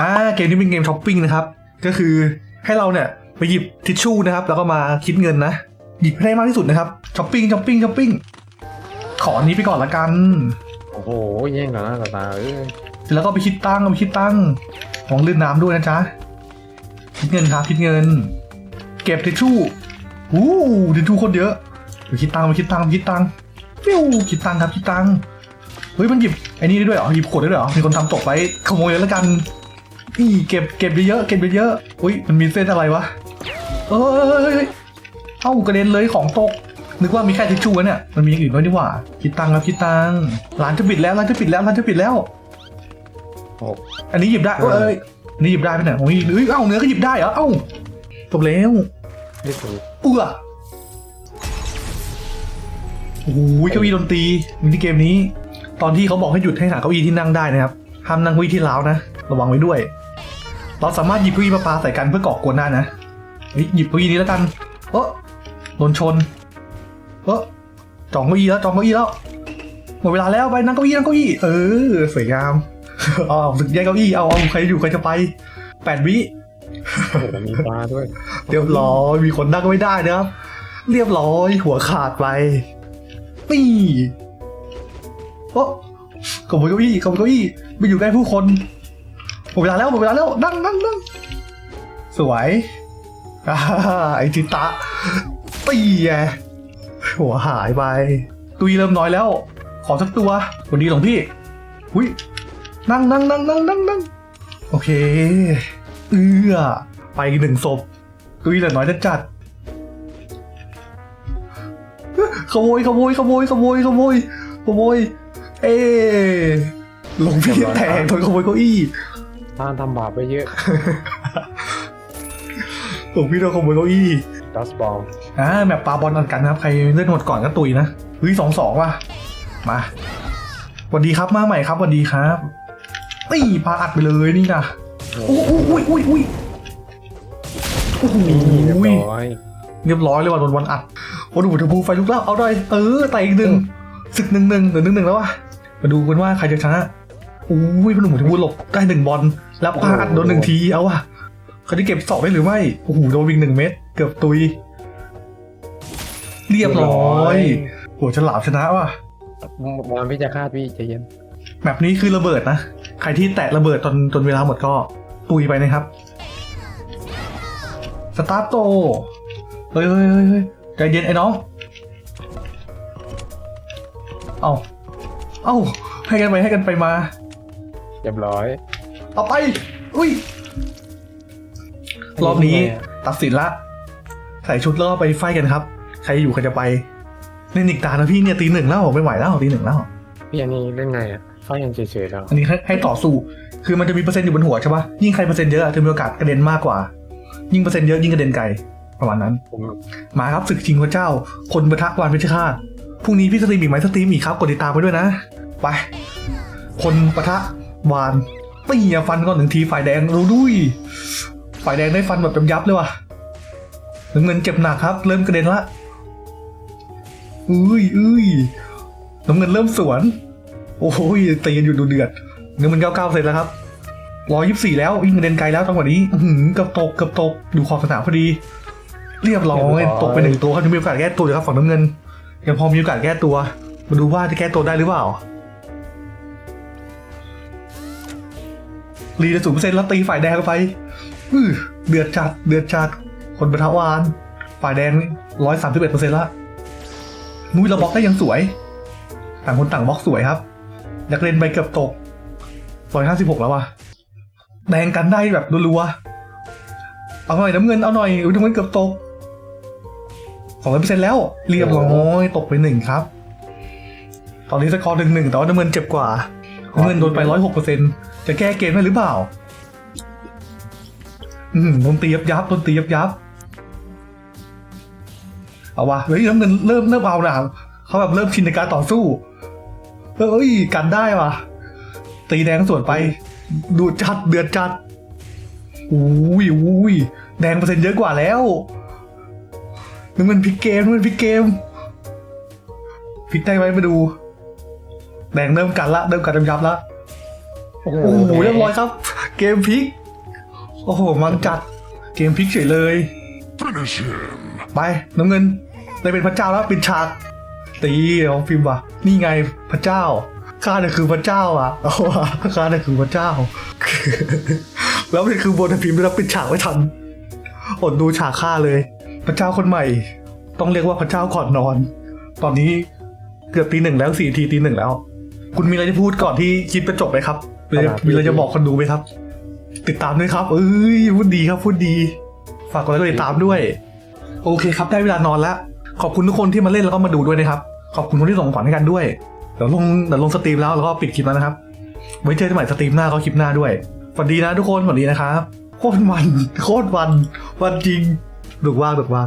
อ่าเกมนี้เป็นเกมช้อปปิ้งนะครับ ก็คือให้เราเนี่ยไปหยิบทิชชู่นะครับ แล้วก็มาคิดเงินนะ หยิบให้ได้มากที่สุดนะครับช้อปปิ้งช้อปปิ้งช้อปปิ้งขออันนี้ไปก่อนละกัน โอ้โหแย่งกันหน้าต่อตาเอ้ยเสร็จแล้วก็ไปคิดตังค์เอาไปคิดตังค์ของลื่นน้ำด้วยนะจ๊ะคิดเงินครับคิดเงิน เก็บทิชชู่อู้ทิชชู่คนเยอะไปคิดตังค์ไปคิดตังค์ไปคิดตังค์ฟิวคิดตังค์ครับคิดตังค์เฮ้ยมันหยิบไอ้นี่ได้ด้วยเหรอหยิบขวดได้ด้วยเหรอมีคนทำตกไว้ขโมยเลยแล้วกัน นี่เก็บเก็บเยอะๆเก็บเยอะๆอุ้ยมันมีเส้นอะไรวะ เอ้ยเอ้ากระเด็นเลยของตก นึกว่ามีแค่ทิชชู่วะเนี่ย มันมีอย่างอื่นด้วยนี่หว่า คิดตังค์ครับคิดตังค์ร้านจะปิดแล้วร้านจะปิดแล้วร้านจะปิดแล้วโอ้อันนี้หยิบได้เอ้ยอันนี้หยิบได้ไหมเนี่ยโอ้ยเอ้ยเอ้าเนื้อก็หยิบได้เหรอเอ้าตกแล้วไม่ถูกเอื้อโอ้ยเก้าอี้ดนตรีมินิเกมนี้ ตอนที่เขาบอกให้หยุดให้หาเก้าอี้ที่นั่งได้นะครับห้ามนั่งเก้าอี้ที่ล้าวนะ ระวังไว้ด้วย เราสามารถหยิบเก้าอี้มาปาใส่กันเพื่อก่อกวนได้นะเฮ้ยหยิบเก้าอี้นี้แล้วกันเออโดนชนเออจองเก้าอี้แล้วจองเก้าอี้แล้วหมดเวลาแล้วไปนั่งเก้าอี้นั่งเก้าอี้เออสวยงามอ๋อสึกแยกเก้าอี้เอาเอาใครอยู่ใครจะไปแปดวิโอ้โหมีปลาด้วย เรียบร้อยมีคนนั่งไม่ได้นะครับเรียบร้อยหัวขาดไปนี่โอ้ขโมยเก้าอี้ขโมยเก้าอี้ไปอยู่ใกล้ผู้คน หมดเวลาแล้วหมดเวลาแล้วนั่งนั่งนั่งสวยอ่าไอจิตะตีแยหัวหายไป ตุยเริ่มน้อยแล้ว ขอสักตัววันดีหลวงพี่หุยนั่งนั่งนั่งนั่งนั่งนั่งโอเค เอื้อ ไปอีกหนึ่งศพ ตุยเหลือน้อยจะจัดขโมยขโมยขโมยขโมยขโมยขโมย เอ้หลวงพี่แตกโดนขโมยเก้าอี้ ท่านทำบาปไปเยอะหลวงพี่โดนขโมยเก้าอี้ดัสบอลอ่าแมปปาบอลอันกันนะครับ ใครเล่นหมดก่อนก็ตุยนะเฮ้ยสองสองว่ะ มาสวัสดีครับมาใหม่ครับสวัสดีครับตีพาอัดไปเลยนี่นะอุ้ยอุ้ยอุ้ยอุ้ยโอ้โหเรียบร้อยเรียบร้อยเลยว่ะโดนวันอัดโอ้โหดูไฟลุกแล้วเอาได้เออไต่อีกหนึ่งศึกหนึ่งหนึ่งหรือหนึ่งหนึ่งแล้ววะมาดูกันว่าใครจะชนะ อุ้ยพนุ่มทูหลบได้หนึ่งบอลแล้วพาอัดโดนหนึ่งทีเอาว่ะเขาจะเก็บสองได้หรือไม่โอ้โหโดนวิ่งหนึ่งเม็ดเกือบตุย เรียบร้อยโหฉลามชนะว่ะบอลพี่จะคาดพี่ใจเย็นแบบนี้คือระเบิดนะ ใครที่แตะระเบิดจนจนเวลาหมดก็ตุยไปนะครับสตาร์ทโตเฮ้ยเฮ้ยเฮ้ยเฮ้ยใจเย็นไอ้น้อง เอาเอาให้กันไปให้กันไปมา เรียบร้อยเอาไป อุ้ย รอบนี้ตัดสินละ ใส่ชุดแล้วก็ไปไฟกันครับ ใครอยู่ใครจะไปเล่นอีกตานะพี่เนี่ยตีหนึ่งแล้วไม่ไหวแล้วตีหนึ่งแล้วพี่อันนี้เล่นไงอะไฟยังเฉยๆแล้วอันนี้ให้ให้ต่อสู้ คือมันจะมีเปอร์เซ็นต์อยู่บนหัวใช่ปะยิ่งใครเปอร์เซ็นต์เยอะจะมีโอกาสกระเด็นมากกว่า ยิ่งเปอร์เซ็นต์เยอะยิ่งกระเด็นไกลประมาณนั้นผมมาครับศึกชิงพระเจ้า คนประทะวานเพชรฆาตพรุ่งนี้พี่สตรีมอีกไหมสตรีมอีกครับกดติดตามไปด้วยนะ ไป คนประทะ วานตีอะฟันก่อนหนึ่งทีฝ่ายแดงรู้ด้วยฝ่ายแดงได้ฟันแบบยับเลยว่ะน้ำเงินเจ็บหนักครับ เริ่มกระเด็นละอุ้ยอุ้ยน้ำเงินเริ่มสวน โอ้ยตีกันอยู่ดูเดือดเงินมันเก้าเก้าเสร็จแล้วครับร้อยยี่สิบสี่แล้วยิงกระเด็นไกลแล้วจังหวะนี้หือเกับตกกับตกดูขอบสนามพอดี เรียบร้อยตกไปหนึ่งตัวครับมีโอกาสแก้ตัวอยู่ครับฝั่งน้ำเงินยังพอมีโอกาสแก้ตัว มาดูว่าจะแก้ตัวได้หรือเปล่า รีจะสูงเปอร์เซ็นต์แล้วตีฝ่ายแดงไปอื้อเดือดจัดเดือดจัดคนประทะวานฝ่ายแดงร้อยสามสิบเอ็ดเปอร์เซ็นต์ละมุ้ยเราบล็อกได้ยังสวย ต่างคนต่างบล็อกสวยครับอยากเล่นไปเกือบตกร้อยห้าสิบหกแล้ววะแดงกันได้แบบรัวๆเอาหน่อยน้ำเงินเอาหน่อยอุ้ยน้ำเงินเกือบตกสองร้อยเปอร์เซ็นต์แล้วเรียบร้อยตกไปหนึ่งครับ ตอนนี้สกอร์หนึ่งหนึ่งแต่ว่าน้ำเงินเจ็บกว่า เงินโดนไปร้อยหกเปอร์เซ็นต์จะแก้เกมได้หรือเปล่า อืมโดนตียับยับโดนตียับยับเอาวะเฮ้ยน้ำเงินเริ่มเริ่มเอาหนาเขาแบบเริ่มชินในการต่อสู้เฮ้ยกันได้ว่ะตีแดงสวนไป ดูจัดเดือดจัดอุ้ยอุ้ยแดงเปอร์เซ็นต์เยอะกว่าแล้วนึกมันพลิกเกมนึกมันพลิกเกมพลิกได้ไหมมาดู แดงเริ่มกันละเริ่มกันยับยับละโอ้โหโอ้โหเรียบร้อยครับ เกมพลิก โอ้โห มันจัดเกมพลิกเฉยเลย Finish him. ไปน้ำเงินได้เป็นพระเจ้าแล้วปิดฉากตีเอาพิมพ์ว่ะนี่ไงพระเจ้าข้าเนี่ยคือพระเจ้าอะเอาว่ะข้าเนี่ยคือพระเจ้า แล้วมันคือบนพิมพ์แล้วปิดฉากไว้ทันอดดูฉากฆ่าเลย พระเจ้าคนใหม่ ต้องเรียกว่าพระเจ้าก่อนนอน ตอนนี้เกือบตีหนึ่งแล้วสี่ทีตีหนึ่งแล้ว คุณมีอะไรจะพูดก่อนที่คลิปจะจบไหมครับมีอะไรมีอะไรจะบอกคนดูไหมครับ ติดตามด้วยครับ เอ้ยพูดดีครับพูดดี ฝากกดไลค์กดติดตามด้วย โอเคครับ ได้เวลานอนแล้ว ขอบคุณทุกคนที่มาเล่นแล้วก็มาดูด้วยนะครับ ขอบคุณคนที่ส่งของขวัญให้กันด้วยเดี๋ยวลงเดี๋ยวลงสตรีมแล้วแล้วก็ปิดคลิปแล้วนะครับ ไว้เจอกันใหม่สตรีมหน้าก็คลิปหน้าด้วยสวัสดีนะทุกคนสวัสดีนะครับโคตรมันโคตรวันวันจริงดุกว่าดุกว่า